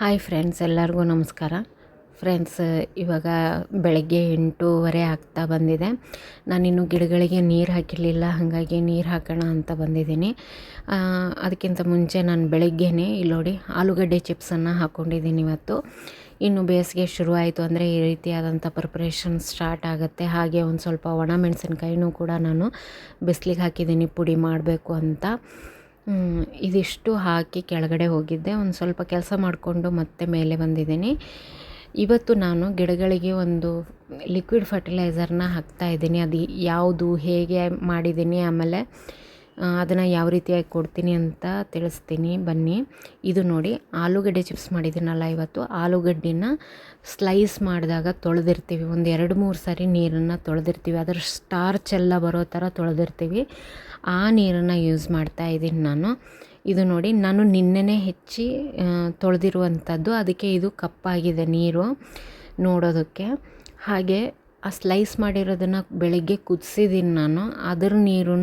Hi friends, ಎಲ್ಲರಿಗೂ ನಮಸ್ಕಾರ. Friends, ಇವಾಗ ಬೆಳಗ್ಗೆ ಎಂಟೂವರೆ ಆಗ್ತಾ ಬಂದಿದೆ. ನಾನಿನ್ನು ಗಿಡಗಳಿಗೆ ನೀರು ಹಾಕಿರಲಿಲ್ಲ, ಹಾಗಾಗಿ ನೀರು ಹಾಕೋಣ ಅಂತ ಬಂದಿದ್ದೀನಿ. ಅದಕ್ಕಿಂತ ಮುಂಚೆ ನಾನು ಬೆಳಗ್ಗೆನೇ ಇಲ್ಲಿ ನೋಡಿ ಆಲೂಗಡ್ಡೆ ಚಿಪ್ಸನ್ನು ಹಾಕ್ಕೊಂಡಿದ್ದೀನಿ ಇವತ್ತು. ಇನ್ನು ಬೇಸಿಗೆ ಶುರುವಾಯಿತು ಅಂದರೆ ಈ ರೀತಿಯಾದಂಥ ಪ್ರಿಪ್ರೇಷನ್ ಸ್ಟಾರ್ಟ್ ಆಗುತ್ತೆ. ಹಾಗೆ ಒಂದು ಸ್ವಲ್ಪ ಒಣ ಮೆಣಸಿನ್ಕಾಯಿನೂ ಕೂಡ ನಾನು ಬಿಸಿಲಿಗೆ ಹಾಕಿದ್ದೀನಿ, ಪುಡಿ ಮಾಡಬೇಕು ಅಂತ. ಇದಿಷ್ಟು ಹಾಕಿ ಕೆಳಗಡೆ ಹೋಗಿದ್ದೆ. ಒಂದು ಸ್ವಲ್ಪ ಕೆಲಸ ಮಾಡಿಕೊಂಡು ಮತ್ತೆ ಮೇಲೆ ಬಂದಿದ್ದೀನಿ. ಇವತ್ತು ನಾನು ಗಿಡಗಳಿಗೆ ಒಂದು ಲಿಕ್ವಿಡ್ ಫರ್ಟಿಲೈಸರ್ನ ಇದ್ದೀನಿ. ಅದು ಯಾವುದು, ಹೇಗೆ ಮಾಡಿದ್ದೀನಿ, ಆಮೇಲೆ ಅದನ್ನು ಯಾವ ರೀತಿಯಾಗಿ ಕೊಡ್ತೀನಿ ಅಂತ ತಿಳಿಸ್ತೀನಿ. ಬನ್ನಿ. ಇದು ನೋಡಿ, ಆಲೂಗಡ್ಡೆ ಚಿಪ್ಸ್ ಮಾಡಿದ್ದೀನಲ್ಲ ಇವತ್ತು. ಆಲೂಗಡ್ಡೆನ ಸ್ಲೈಸ್ ಮಾಡಿದಾಗ ತೊಳೆದಿರ್ತೀವಿ. ಒಂದು ಎರಡು ಮೂರು ಸಾರಿ ನೀರನ್ನು ತೊಳೆದಿರ್ತೀವಿ. ಅದರ ಸ್ಟಾರ್ಚ್ ಎಲ್ಲ ಬರೋ ಥರ ತೊಳೆದಿರ್ತೀವಿ. ಆ ನೀರನ್ನು ಯೂಸ್ ಮಾಡ್ತಾ ಇದ್ದೀನಿ ನಾನು. ಇದು ನೋಡಿ, ನಾನು ನಿನ್ನೆನೇ ಹೆಚ್ಚಿ ತೊಳೆದಿರುವಂಥದ್ದು. ಅದಕ್ಕೆ ಇದು ಕಪ್ಪಾಗಿದೆ ನೀರು ನೋಡೋದಕ್ಕೆ. ಹಾಗೆ ಆ ಸ್ಲೈಸ್ ಮಾಡಿರೋದನ್ನು ಬೆಳಗ್ಗೆ ಕುದಿಸಿದ್ದೀನಿ ನಾನು. ಅದರ ನೀರೂ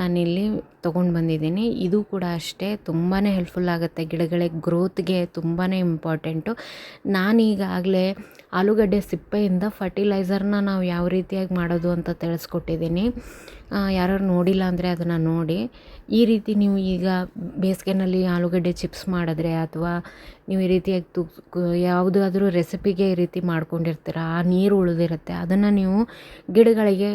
ನಾನಿಲ್ಲಿ ತೊಗೊಂಡು ಬಂದಿದ್ದೀನಿ. ಇದು ಕೂಡ ಅಷ್ಟೇ ತುಂಬಾ ಹೆಲ್ಪ್ಫುಲ್ ಆಗುತ್ತೆ. ಗಿಡಗಳಿಗೆ ಗ್ರೋತ್ಗೆ ತುಂಬಾ ಇಂಪಾರ್ಟೆಂಟು ನಾನೀಗಾಗಲೇ ಆಲೂಗಡ್ಡೆ ಸಿಪ್ಪೆಯಿಂದ ಫರ್ಟಿಲೈಸರ್ನ ನಾವು ಯಾವ ರೀತಿಯಾಗಿ ಮಾಡೋದು ಅಂತ ತಿಳಿಸ್ಕೊಟ್ಟಿದ್ದೀನಿ. ಯಾರು ನೋಡಿಲ್ಲ ಅಂದರೆ ಅದನ್ನು ನೋಡಿ. ಈ ರೀತಿ ನೀವು ಈಗ ಬೇಸಿಗೆನಲ್ಲಿ ಆಲೂಗಡ್ಡೆ ಚಿಪ್ಸ್ ಮಾಡಿದ್ರೆ ಅಥವಾ ನೀವು ಈ ರೀತಿಯಾಗಿ ತುಕ್ ಯಾವುದಾದ್ರೂ ರೆಸಿಪಿಗೆ ಈ ರೀತಿ ಮಾಡ್ಕೊಂಡಿರ್ತೀರ, ಆ ನೀರು ಉಳಿದಿರುತ್ತೆ, ಅದನ್ನು ನೀವು ಗಿಡಗಳಿಗೆ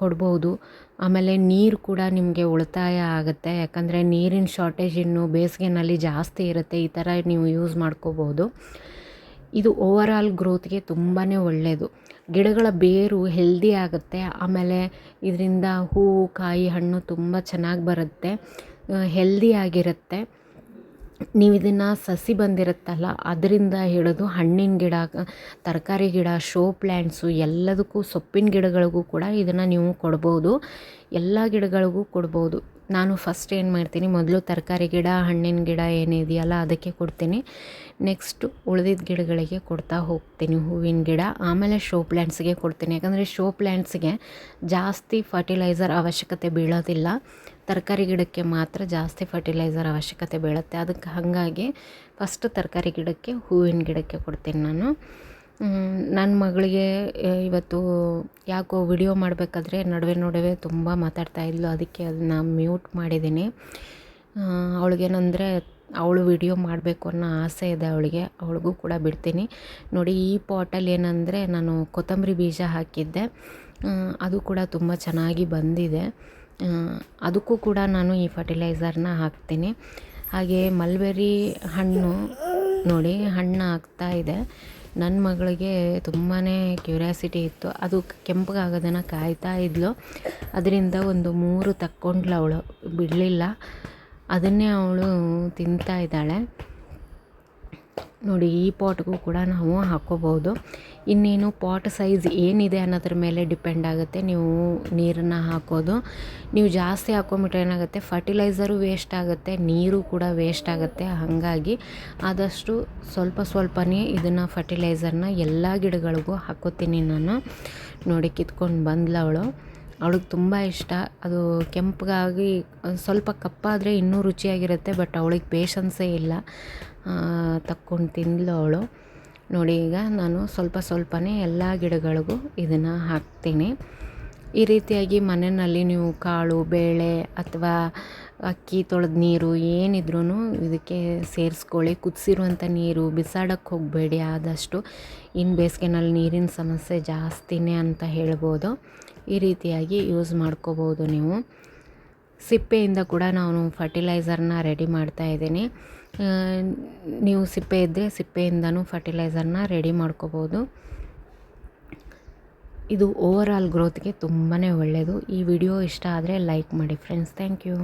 ಕೊಡ್ಬೋದು. ಆಮೇಲೆ ನೀರು ಕೂಡ ನಿಮಗೆ ಉಳಿತಾಯ ಆಗುತ್ತೆ. ಯಾಕಂದರೆ ನೀರಿನ ಶಾರ್ಟೇಜ್ ಇನ್ನು ಬೇಸಿಗೆನಲ್ಲಿ ಜಾಸ್ತಿ ಇರುತ್ತೆ. ಈ ಥರ ನೀವು ಯೂಸ್ ಮಾಡ್ಕೋಬೋದು. ಇದು ಓವರ್ ಆಲ್ ಗ್ರೋತ್ಗೆ ತುಂಬಾ ಒಳ್ಳೆಯದು ಗಿಡಗಳ ಬೇರು ಹೆಲ್ದಿ ಆಗುತ್ತೆ. ಆಮೇಲೆ ಇದರಿಂದ ಹೂವು, ಕಾಯಿ, ಹಣ್ಣು ತುಂಬ ಚೆನ್ನಾಗಿ ಬರುತ್ತೆ. ಹೆಲ್ದಿ ಆಗಿರುತ್ತೆ. ನೀವು ಇದನ್ನು ಸಸಿ ಬಂದಿರುತ್ತಲ್ಲ, ಅದರಿಂದ ಹಿಡಿದು ಹಣ್ಣಿನ ಗಿಡ, ತರಕಾರಿ ಗಿಡ, ಶೋ ಪ್ಲ್ಯಾಂಟ್ಸು ಎಲ್ಲದಕ್ಕೂ ಸೊಪ್ಪಿನ ಗಿಡಗಳಿಗೂ ಕೂಡ ಇದನ್ನು ನೀವು ಕೊಡ್ಬೋದು. ಎಲ್ಲ ಗಿಡಗಳಿಗೂ ಕೊಡ್ಬೋದು. ನಾನು ಫಸ್ಟ್ ಏನು ಮಾಡ್ತೀನಿ, ಮೊದಲು ತರಕಾರಿ ಗಿಡ, ಹಣ್ಣಿನ ಗಿಡ ಏನಿದೆಯಲ್ಲ ಅದಕ್ಕೆ ಕೊಡ್ತೀನಿ. ನೆಕ್ಸ್ಟು ಉಳಿದಿದ್ದ ಗಿಡಗಳಿಗೆ ಕೊಡ್ತಾ ಹೋಗ್ತೀನಿ ಹೂವಿನ ಗಿಡ. ಆಮೇಲೆ ಶೋ ಪ್ಲ್ಯಾಂಟ್ಸ್ಗೆ ಕೊಡ್ತೀನಿ. ಯಾಕಂದರೆ ಶೋ ಪ್ಲ್ಯಾಂಟ್ಸ್ಗೆ ಜಾಸ್ತಿ ಫರ್ಟಿಲೈಸರ್ ಅವಶ್ಯಕತೆ ಬೀಳೋದಿಲ್ಲ. ತರಕಾರಿ ಗಿಡಕ್ಕೆ ಮಾತ್ರ ಜಾಸ್ತಿ ಫರ್ಟಿಲೈಸರ್ ಅವಶ್ಯಕತೆ ಬೀಳುತ್ತೆ. ಅದಕ್ಕೆ ಹಾಗಾಗಿ ಫಸ್ಟ್ ತರಕಾರಿ ಗಿಡಕ್ಕೆ, ಹೂವಿನ ಗಿಡಕ್ಕೆ ಕೊಡ್ತೀನಿ ನಾನು. ನನ್ನ ಮಗಳಿಗೆ ಇವತ್ತು ಯಾಕೋ ವಿಡಿಯೋ ಮಾಡಬೇಕಾದ್ರೆ ನಡುವೆ ನಡುವೆ ತುಂಬ ಮಾತಾಡ್ತಾ ಇದ್ಲು. ಅದಕ್ಕೆ ಅದನ್ನ ಮ್ಯೂಟ್ ಮಾಡಿದ್ದೀನಿ. ಅವಳಿಗೇನಂದರೆ ಅವಳು ವಿಡಿಯೋ ಮಾಡಬೇಕು ಅನ್ನೋ ಆಸೆ ಇದೆ ಅವಳಿಗೆ. ಅವಳಿಗೂ ಕೂಡ ಬಿಡ್ತೀನಿ. ನೋಡಿ, ಈ ಪಾಟಲ್ಲಿ ಏನಂದರೆ ನಾನು ಕೊತ್ತಂಬರಿ ಬೀಜ ಹಾಕಿದ್ದೆ. ಅದು ಕೂಡ ತುಂಬ ಚೆನ್ನಾಗಿ ಬಂದಿದೆ. ಅದಕ್ಕೂ ಕೂಡ ನಾನು ಈ ಫರ್ಟಿಲೈಸರ್ನ ಹಾಕ್ತೀನಿ. ಹಾಗೆ ಮಲ್ಬೆರಿ ಹಣ್ಣು ನೋಡಿ, ಹಣ್ಣು ಆಗ್ತಾ ಇದೆ. ನನ್ನ ಮಗಳಿಗೆ ತುಂಬಾ ಕ್ಯೂರಿಯಾಸಿಟಿ ಇತ್ತು. ಅದು ಕೆಂಪಗಾಗೋದನ್ನು ಕಾಯ್ತಾ ಇದ್ಲು. ಅದರಿಂದ ಒಂದು ಮೂರು ತಕ್ಕೊಂಡ್ಲು ಅವಳು. ಬಿಡಲಿಲ್ಲ. ಅದನ್ನೇ ಅವಳು ತಿಂತಾ ಇದ್ದಾಳೆ. ನೋಡಿ, ಈ ಪಾಟ್ಗೂ ಕೂಡ ನಾವು ಹಾಕ್ಕೋಬೋದು ಇನ್ನೇನು ಪಾಟ್ ಸೈಜ್ ಏನಿದೆ ಅನ್ನೋದ್ರ ಮೇಲೆ ಡಿಪೆಂಡ್ ಆಗುತ್ತೆ. ನೀವು ನೀರನ್ನು ಹಾಕೋದು. ನೀವು ಜಾಸ್ತಿ ಹಾಕೊಂಬಿಟ್ರೆ ಏನಾಗುತ್ತೆ? ಫರ್ಟಿಲೈಸರು ವೇಸ್ಟ್ ಆಗುತ್ತೆ. ನೀರು ಕೂಡ ವೇಸ್ಟ್ ಆಗುತ್ತೆ. ಹಾಗಾಗಿ ಆದಷ್ಟು ಸ್ವಲ್ಪ ಸ್ವಲ್ಪನೇ ಇದನ್ನು ಫರ್ಟಿಲೈಸರ್ನ ಎಲ್ಲ ಗಿಡಗಳಿಗೂ ಹಾಕೋತೀನಿ ನಾನು. ನೋಡಿ, ಕಿತ್ಕೊಂಡು ಬಂದ್ಲ ಅವಳು. ಅವಳಿಗೆ ತುಂಬ ಇಷ್ಟ. ಅದು ಕೆಂಪಗಾಗಿ ಸ್ವಲ್ಪ ಕಪ್ಪಾದರೆ ಇನ್ನೂ ರುಚಿಯಾಗಿರುತ್ತೆ, ಬಟ್ ಅವಳಿಗೆ ಪೇಷನ್ಸೇ ಇಲ್ಲ. ತಕ್ಕೊಂಡು ತಿಂದ್ಲು ಅವಳು. ನೋಡಿ ಈಗ ನಾನು ಸ್ವಲ್ಪ ಸ್ವಲ್ಪನೇ ಎಲ್ಲ ಗಿಡಗಳಿಗೂ ಇದನ್ನು ಹಾಕ್ತೀನಿ. ಈ ರೀತಿಯಾಗಿ ಮನೆಯಲ್ಲಿ ನೀವು ಕಾಳು, ಬೇಳೆ ಅಥವಾ ಅಕ್ಕಿ, ತೊಳೆದ ನೀರು ಏನಿದ್ರೂ ಇದಕ್ಕೆ ಸೇರಿಸ್ಕೊಳ್ಳಿ. ಕುದಿಸಿರುವಂಥ ನೀರು ಬಿಸಾಡೋಕ್ಕೆ ಹೋಗಬೇಡಿ, ಆದಷ್ಟು ಇನ್ನು ಬೇಸಿಗೆನಲ್ಲಿ ನೀರಿನ ಸಮಸ್ಯೆ ಜಾಸ್ತಿನೇ ಅಂತ ಹೇಳ್ಬೋದು. ಈ ರೀತಿಯಾಗಿ ಯೂಸ್ ಮಾಡ್ಕೋಬೋದು ನೀವು. ಸಿಪ್ಪೆಯಿಂದ ಕೂಡ ನಾನು ಫರ್ಟಿಲೈಸರ್ನ ರೆಡಿ ಮಾಡ್ತಾ ಇದ್ದೀನಿ. ನೀವು ಸಿಪ್ಪೆ ಇದ್ದರೆ ಸಿಪ್ಪೆಯಿಂದನೂ ಫರ್ಟಿಲೈಸರ್ನ ರೆಡಿ ಮಾಡ್ಕೋಬೋದು. ಇದು ಓವರ್ ಆಲ್ ಗ್ರೋತ್ಗೆ ತುಂಬಾ ಒಳ್ಳೆಯದು ಈ ವಿಡಿಯೋ ಇಷ್ಟ ಆದರೆ ಲೈಕ್ ಮಾಡಿ ಫ್ರೆಂಡ್ಸ್ ಥ್ಯಾಂಕ್ ಯು